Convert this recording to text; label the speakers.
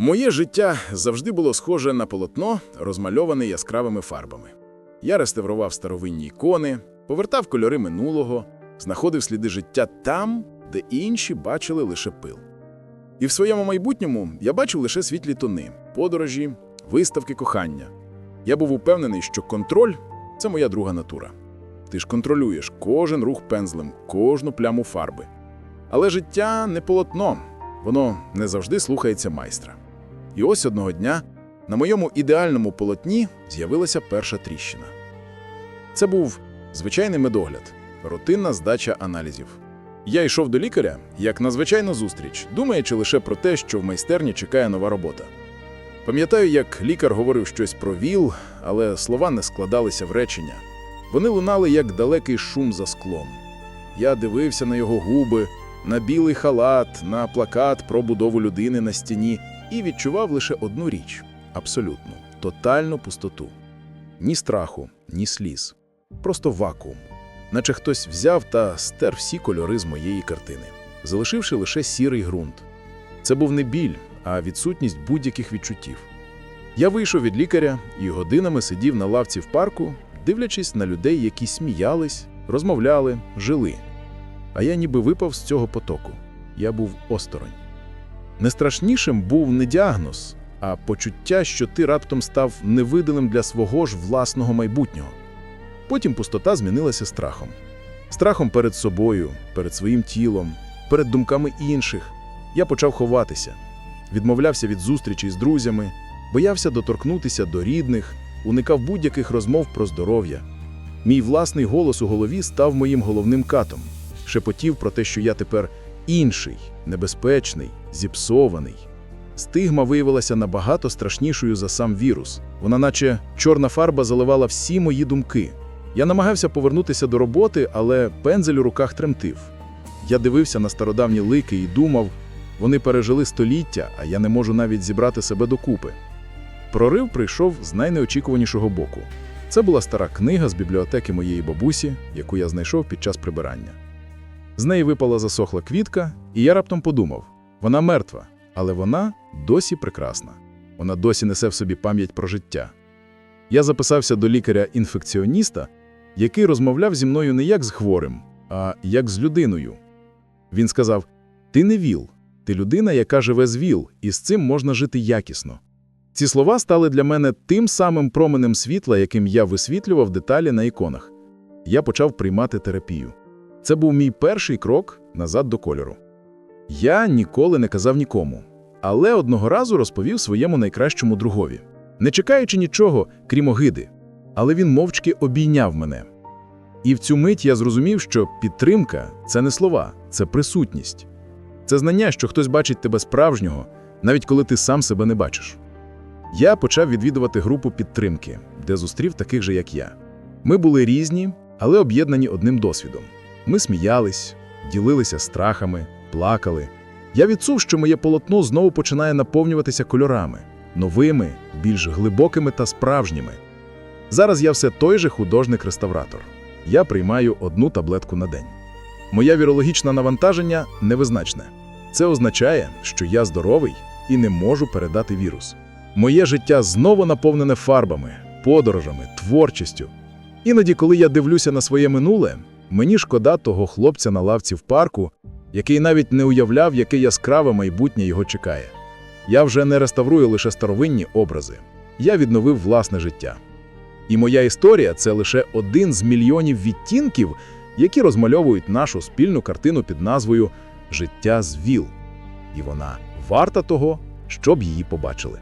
Speaker 1: Моє життя завжди було схоже на полотно, розмальоване яскравими фарбами. Я реставрував старовинні ікони, повертав кольори минулого, знаходив сліди життя там, де інші бачили лише пил. І в своєму майбутньому я бачив лише світлі тони, подорожі, виставки кохання. Я був упевнений, що контроль це моя друга натура. Ти ж контролюєш кожен рух пензлем, кожну пляму фарби. Але життя не полотно, воно не завжди слухається майстра. І ось одного дня на моєму ідеальному полотні з'явилася перша тріщина. Це був звичайний медогляд, рутинна здача аналізів. Я йшов до лікаря як на звичайну зустріч, думаючи лише про те, що в майстерні чекає нова робота. Пам'ятаю, як лікар говорив щось про ВІЛ, але слова не складалися в речення. Вони лунали як далекий шум за склом. Я дивився на його губи, на білий халат, на плакат про будову людини на стіні і відчував лише одну річ абсолютну, тотальну пустоту. Ні страху, ні сліз. Просто вакуум. Наче хтось взяв та стер всі кольори з моєї картини, залишивши лише сірий ґрунт. Це був не біль, а відсутність будь-яких відчуттів. Я вийшов від лікаря і годинами сидів на лавці в парку, дивлячись на людей, які сміялись, розмовляли, жили. А я ніби випав з цього потоку. Я був осторонь. Найстрашнішим був не діагноз, а почуття, що ти раптом став невидимим для свого ж власного майбутнього. Потім пустота змінилася страхом. Страхом перед собою, перед своїм тілом, перед думками інших. Я почав ховатися, відмовлявся від зустрічей з друзями, боявся доторкнутися до рідних, уникав будь-яких розмов про здоров'я. Мій власний голос у голові став моїм головним катом, шепотів про те, що я тепер інший, небезпечний, зіпсований. Стигма виявилася набагато страшнішою за сам вірус. Вона, наче чорна фарба, заливала всі мої думки. Я намагався повернутися до роботи, але пензель у руках тремтив. Я дивився на стародавні лики і думав, вони пережили століття, а я не можу навіть зібрати себе докупи. Прорив прийшов з найнеочікуванішого боку. Це була стара книга з бібліотеки моєї бабусі, яку я знайшов під час прибирання. З неї випала засохла квітка, і я раптом подумав: вона мертва, але вона досі прекрасна. Вона досі несе в собі пам'ять про життя. Я записався до лікаря-інфекціоніста, який розмовляв зі мною не як з хворим, а як з людиною. Він сказав: Ти не ВІЛ, ти людина, яка живе з ВІЛ, і з цим можна жити якісно. Ці слова стали для мене тим самим променем світла, яким я висвітлював деталі на іконах. Я почав приймати терапію. Це був мій перший крок назад до кольору. Я ніколи не казав нікому, але одного разу розповів своєму найкращому другові, не чекаючи нічого, крім огиди. Але він мовчки обійняв мене. І в цю мить я зрозумів, що підтримка це не слова, це присутність. Це знання, що хтось бачить тебе справжнього, навіть коли ти сам себе не бачиш. Я почав відвідувати групу підтримки, де зустрів таких же, як я. Ми були різні, але об'єднані одним досвідом. Ми сміялись, ділилися страхами, плакали. Я відчув, що моє полотно знову починає наповнюватися кольорами, новими, більш глибокими та справжніми. Зараз я все той же художник-реставратор. Я приймаю одну таблетку на день. Моє вірологічне навантаження невизначне. Це означає, що я здоровий і не можу передати вірус. Моє життя знову наповнене фарбами, подорожами, творчістю. Іноді, коли я дивлюся на своє минуле, мені шкода того хлопця на лавці в парку, який навіть не уявляв, яке яскраве майбутнє його чекає. Я вже не реставрую лише старовинні образи. Я відновив власне життя. І моя історія це лише один з мільйонів відтінків, які розмальовують нашу спільну картину під назвою Життя з ВІЛ. І вона варта того, щоб її побачили.